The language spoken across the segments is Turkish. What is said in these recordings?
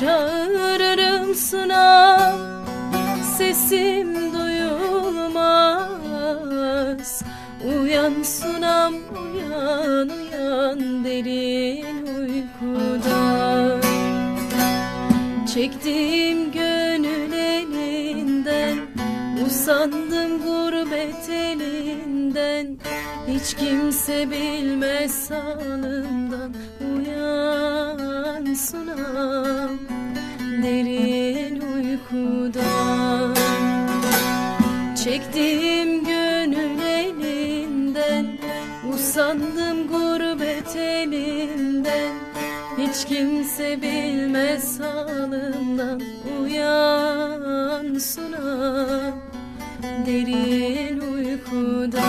Çağırırım sunam Sesim duyulmaz. Uyan sunam uyan uyan derin uykuda Çektiğim elinden Usandım gurbet elinden. Hiç kimse bilmez halımdan Uyan sunam derin uykuda Çektiğim gönül elinden. Usandım gurbet elinden. Hiç kimse bilmez halımdan Uyan sunam derin uykuda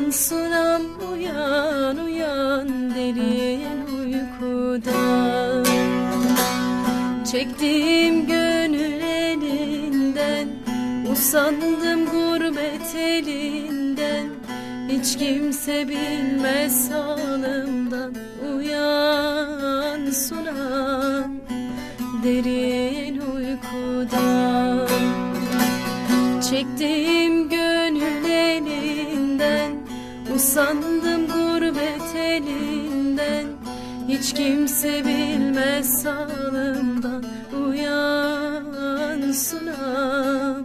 Uyan sunam uyan uyan derin uykuda Çektiğim gönül elinden Usandım gurbet elinden. Hiç kimse bilmez halımdan Uyan sunam derin uykuda Çektiğim gönül Usandım gurbet elinden. Hiç kimse bilmez halımdan Uyan sunam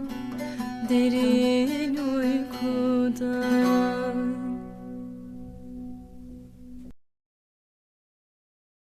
derin uykuda